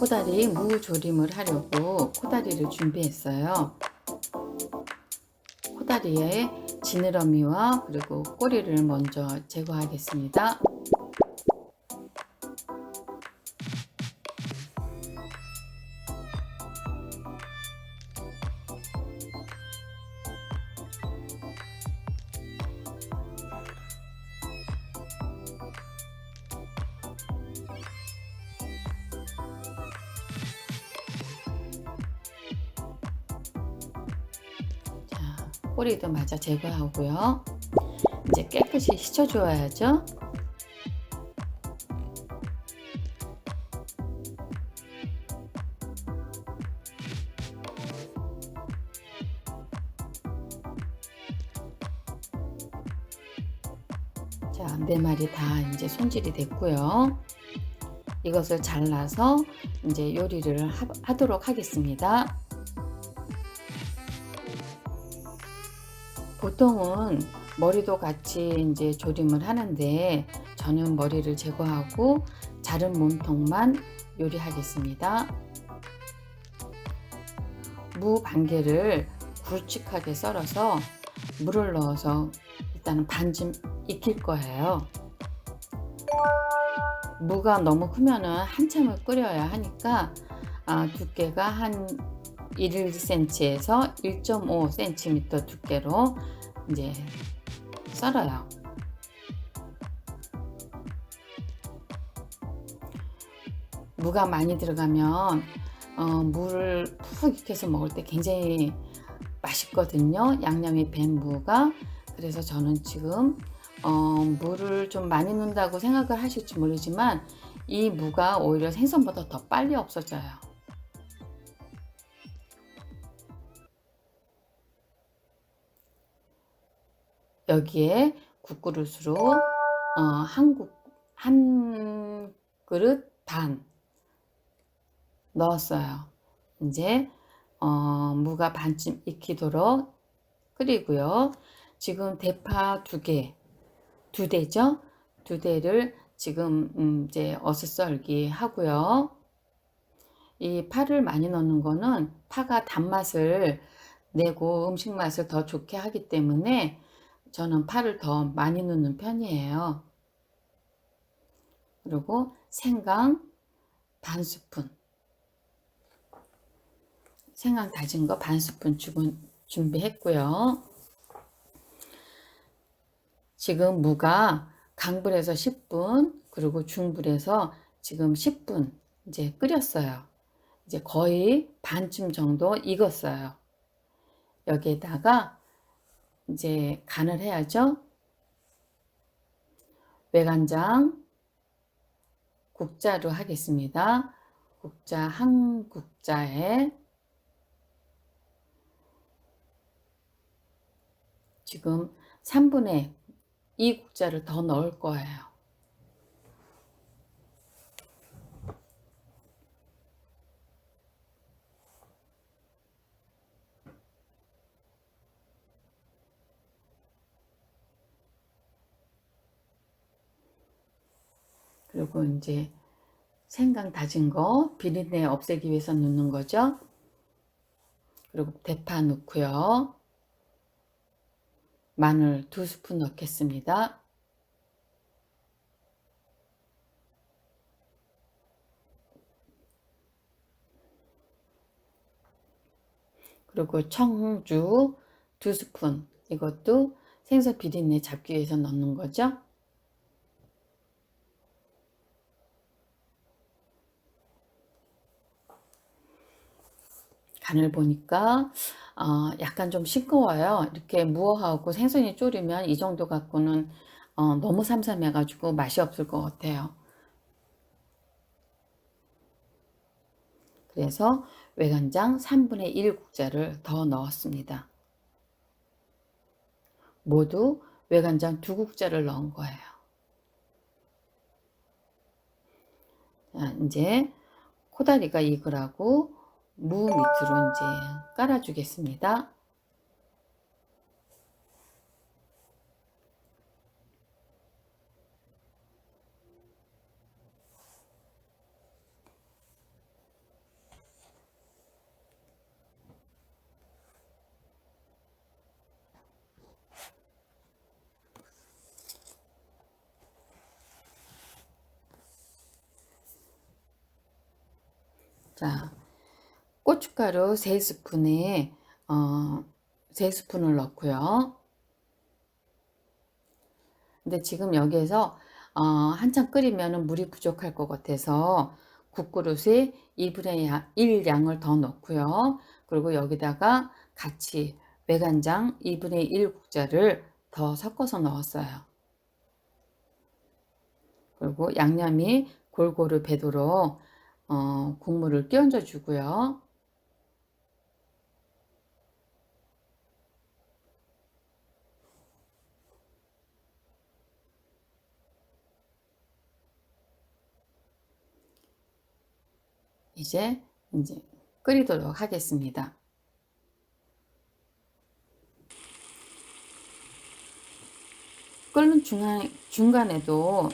코다리 무조림을 하려고 코다리를 준비했어요. 코다리의 지느러미와 그리고 꼬리를 먼저 제거하겠습니다. 꼬리도 마저 제거하고요. 이제 깨끗이 씻어줘야죠. 자, 네 마리 다 이제 손질이 됐고요. 이것을 잘라서 이제 요리를 하, 하도록 하겠습니다. 보통은 머리도 같이 이제 조림을 하는데 저는 머리를 제거하고 자른 몸통만 요리하겠습니다. 무 반개를 굵직하게 썰어서 물을 넣어서 일단은 반쯤 익힐 거예요. 무가 너무 크면은 한참을 끓여야 하니까 아, 두께가 한 1cm에서 1.5cm 두께로 이제 썰어요. 무가 많이 들어가면 어, 물을 푹 익혀서 먹을 때 굉장히 맛있거든요. 양념이 밴 무가. 그래서 저는 지금 어, 물을 좀 많이 넣는다고 생각을 하실지 모르지만 이 무가 오히려 생선보다 더 빨리 없어져요. 여기에 국그릇으로 어, 한국 한 그릇 반 넣었어요. 이제 어, 무가 반쯤 익히도록 끓이고요. 지금 대파 두 개, 두 대죠? 두 대를 지금 음, 이제 어슷썰기 하고요. 이 파를 많이 넣는 거는 파가 단맛을 내고 음식 맛을 더 좋게 하기 때문에 저는 파를 더 많이 넣는 편이에요. 그리고 생강 반 스푼. 생강 다진 거 반 스푼 준비했고요. 지금 무가 강불에서 10분 그리고 중불에서 지금 10분 이제 끓였어요. 이제 거의 반쯤 정도 익었어요. 여기에다가 이제 간을 해야죠. 외간장 국자로 하겠습니다. 국자 한 국자에 지금 3분의 2 국자를 더 넣을 거예요. 그리고 이제 생강 다진 거 비린내 없애기 위해서 넣는 거죠. 그리고 대파 넣고요. 마늘 두 스푼 넣겠습니다. 그리고 청주 두 스푼 이것도 생선 비린내 잡기 위해서 넣는 거죠. 간을 보니까 어, 약간 좀 싱거워요. 이렇게 무어하고 생선이 졸이면 이 정도 갖고는 어, 너무 삼삼해가지고 맛이 없을 것 같아요. 그래서 외간장 3분의 1 국자를 더 넣었습니다. 모두 외간장 두 국자를 넣은 거예요. 자, 이제 코다리가 익으라고 무 밑으로 이제 깔아주겠습니다. 자, 고춧가루 3스푼에 어, 3스푼을 넣고요. 근데 지금 여기에서 어, 한참 끓이면 물이 부족할 것 같아서 국그릇에 2분의 1 양을 더 넣고요. 그리고 여기다가 같이 매간장 2분의 1 국자를 더 섞어서 넣었어요. 그리고 양념이 골고루 배도록 어, 국물을 끼얹어 주고요. 이제 이제 끓이도록 하겠습니다. 끓는 중간, 중간에도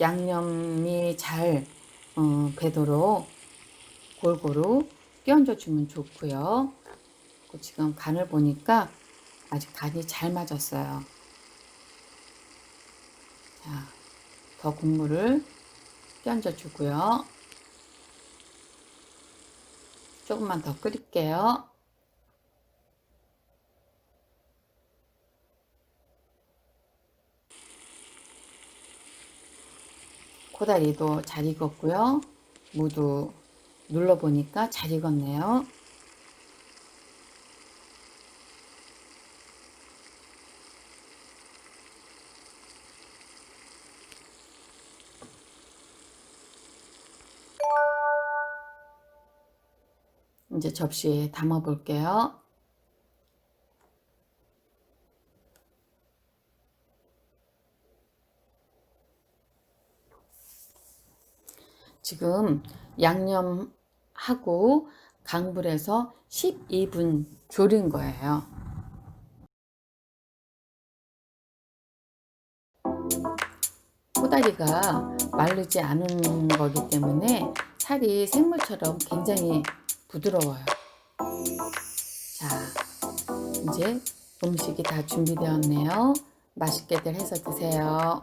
양념이 잘 어, 배도록 골고루 끼얹어 주면 좋고요. 지금 간을 보니까 아직 간이 잘 맞았어요. 자, 더 국물을 끼얹어 주고요. 조금만 더 끓일게요. 코다리도 잘 익었고요. 무도 눌러보니까 잘 익었네요. 이제 접시에 담아 볼게요. 지금 양념하고 강불에서 12분 졸인 거예요. 꼬다리가 마르지 않은 거기 때문에 살이 생물처럼 굉장히 부드러워요. 자, 이제 음식이 다 준비되었네요. 맛있게들 해서 드세요.